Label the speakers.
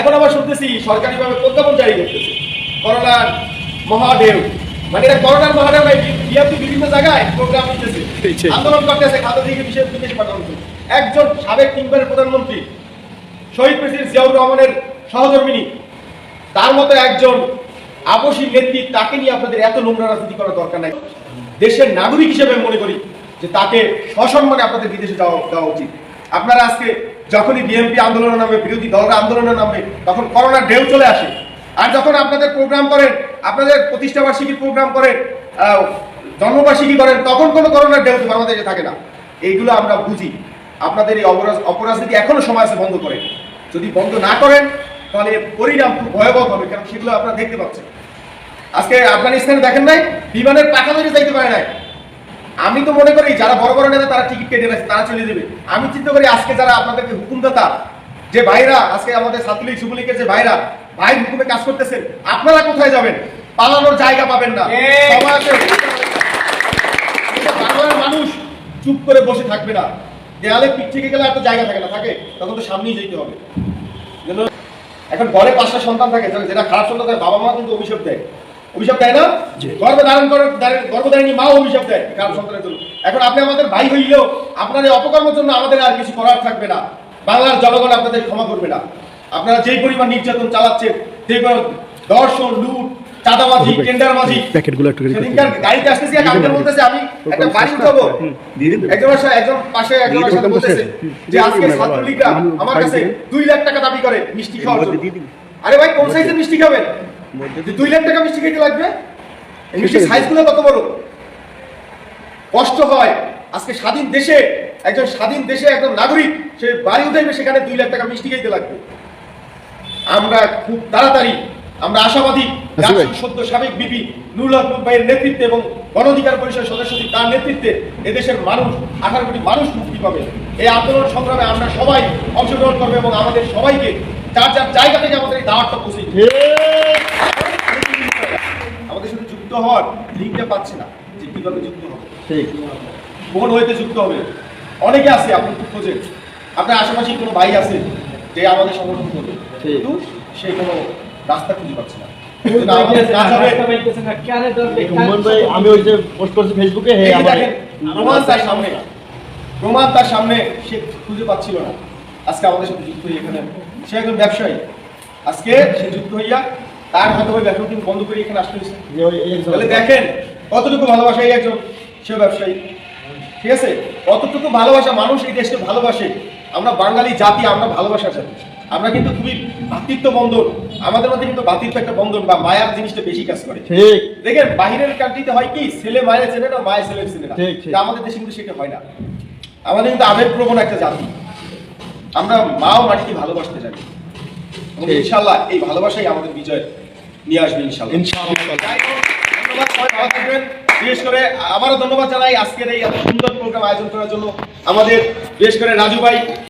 Speaker 1: এখন আবার শুনতেছি সরকারিভাবে প্রজ্ঞাপন জারি করতেছে। করোনার মহাদেব মানে এটা করোনার মহাদেব বিএনপি বিভিন্ন জায়গায় প্রোগ্রাম নিতেছে আন্দোলন করতেছে খাতা দিকে বিশেষ বিদেশ পাঠানো একজন সাবেক তিনবারের প্রধানমন্ত্রী শহীদ প্রেসিডেন্ট জিয়াউর রহমানের সহধর্মিনী তার মতো একজন আপসী নেত্রী তাকে নিয়ে আপনাদের এত নোংরা রাজনীতি করার দরকার নাই। দেশের নাগরিক হিসেবে মনে করি যে তাকে সসম্মানে আপনাদের বিদেশে যাওয়া দেওয়া উচিত। আপনারা আজকে যখনই বিএনপি আন্দোলনের নামে বিরোধী দলরা আন্দোলনের নামে তখন করোনার ঢেউ চলে আসে। আর যখন আপনাদের প্রোগ্রাম করেন, আপনাদের প্রতিষ্ঠা বার্ষিকীর প্রোগ্রাম করেন জন্মবার্ষিকী করেন, তখন কোনো করোনার ঢেউ বাংলাদেশে থাকে না। এইগুলো আমরা বুঝি। আপনাদের এই অপরাজ অপরাজনীতি এখনও সময় আছে বন্ধ করেন। যদি বন্ধ না করেন, তাহলে পরিণাম খুব ভয়াবহ হবে, কারণ সেগুলো আপনারা দেখতে পাচ্ছেন। আজকে আফগানিস্তানে দেখেন নাই? বিমানের টাকা ধরে যাইতে পারে নাই। আমি তো মনে করি যারা বড় বড় নেতা তারা টিকিট কেটে রাখছে তারা চলে যাবে। আমি চিন্তা করি আজকে যারা আপনাদেরকে হুকুমদাতা যে ভাইরা আজকে আমাদের ছাত্রলীগ যুবলীগের যে ভাইরা ভাই হুকুমে কাজ করতেছেন আপনারা কোথায় যাবেন? পালানোর জায়গা পাবেন না। মানুষ চুপ করে বসে থাকবে না। দেয়ালে পিঠ থেকে গেলে তো জায়গা থাকে না থাকে। তখন তো সামনেই যেতে হবে। এখন ঘরে পাঁচটা সন্তান থাকে যেটা খারাপ সন্তান থাকে বাবা মা কিন্তু অভিশাপ দেয়। অভিশাপ দেয় না? গর্ভে ধারণ করে গর্ভধারিণী মাও অভিশাপ দেয় খারাপ সন্তানের জন্য। এখন আপনি আমাদের ভাই হইলেও আপনার এই অপকর্মের জন্য আমাদের আর কিছু করার থাকবে না। বাংলার জনগণ আপনাদের ক্ষমা করবে না। আপনারা যেই পরিমাণ নির্যাতন চালাচ্ছেন পরিমাণ দর্শন লুট চাঁদাবাজি টেন্ডারবাজি
Speaker 2: প্যাকেটগুলো একটু ready করতে
Speaker 1: সেদিনকার গাড়িতে আসতেছি এক আঙ্কেল বলতেছে আমি একটা বাড়ি উঠাবো। একজন একজন পাশে একজন
Speaker 2: দিয়ে
Speaker 1: বলতেছে যে আজকে ছাত্রলীগরা আমার কাছে দুই লাখ টাকা দাবি করে মিষ্টি খাওয়ার জন্য। আরে ভাই কোন সাইজের মিষ্টি খাবেন? দুই লাখ টাকা মিষ্টি খেতে লাগবে? এই সাইজগুলো কত বড়? কষ্ট হয়। আজকে স্বাধীন দেশে একজন স্বাধীন দেশে একজন নাগরিক সে বাড়ি উঠাইবে সেখানে দুই লাখ টাকা মিষ্টি খাইতে লাগবে। আমরা খুব তাড়াতাড়ি আমরা আশাবাদী সদ্য সাবেক বিপি ভাইয়ের নেতৃত্বে এবং গণ অধিকার পরিষদের সদস্যটি তার নেতৃত্বে এদেশের মানুষ আঠারো কোটি মানুষ মুক্তি পাবে। এই আন্দোলন সংগ্রামে আমরা সবাই অংশগ্রহণ করব এবং আমাদের সবাইকে যার যার জায়গা থেকে আমাদের এই দাওয়াতটা পৌঁছে দিবে। আমাদের সাথে যুক্ত হওয়ার লিঙ্কটা পাচ্ছে না। যে কীভাবে যুক্ত হবে? কোন হইতে যুক্ত হবে। অনেকে আছে আপনি একটু খোঁজেন আপনার আশেপাশে কোনো ভাই আছে যে আমাদের সংগঠন করবে? কিন্তু সে কোনো রাস্তা খুঁজে পাচ্ছে না।
Speaker 3: আমি ওই যে পোস্ট করছি ফেসবুকে
Speaker 1: প্রমাণ তার সামনে। প্রমাণ তার সামনে সে খুঁজে পাচ্ছিল না। আজকে আমাদের সাথে যুক্ত হয়ে এখানে। সে একজন ব্যবসায়ী। আজকে সে যুক্ত হইয়া তার হাতে ওই ব্যবসা কিন্তু বন্ধ করে এখানে আসতে হয়েছে। তাহলে দেখেন কতটুকু ভালোবাসা এই একজন সেও ব্যবসায়ী। ঠিক আছে? কতটুকু ভালোবাসা মানুষ এই দেশকে ভালোবাসে? আমরা বাঙালি জাতি আমরা ভালোবাসা জাতি। আমরা কিন্তু খুবই ভাতৃত্ব বন্ধন আমাদের মধ্যে কিন্তু ভাতৃত্ব একটা বন্ধন বা মায়ার জিনিসটা বেশি কাজ করে।
Speaker 3: ঠিক।
Speaker 1: দেখেন বাহিরের কান্ট্রিতে হয় কি ছেলে মায়ের ছেলে না মায়ের ছেলের ছেলে না। আমাদের দেশে কিন্তু সেটা হয় না। আমাদের কিন্তু আবেগপ্রবণ একটা জাতি। আমরা মাও মাটিকে ভালোবাসতে জানি। এবং ইনশাল্লাহ এই ভালোবাসাই আমাদের বিজয় নিয়ে আসবে ইনশাল্লাহ
Speaker 3: ইনশাআল্লাহ।
Speaker 1: ধন্যবাদ সবাই ভালো থাকবেন। বিশেষ করে আবারও ধন্যবাদ জানাই আজকের এই এত সুন্দর প্রোগ্রাম আয়োজন করার জন্য আমাদের বিশেষ করে রাজু ভাই।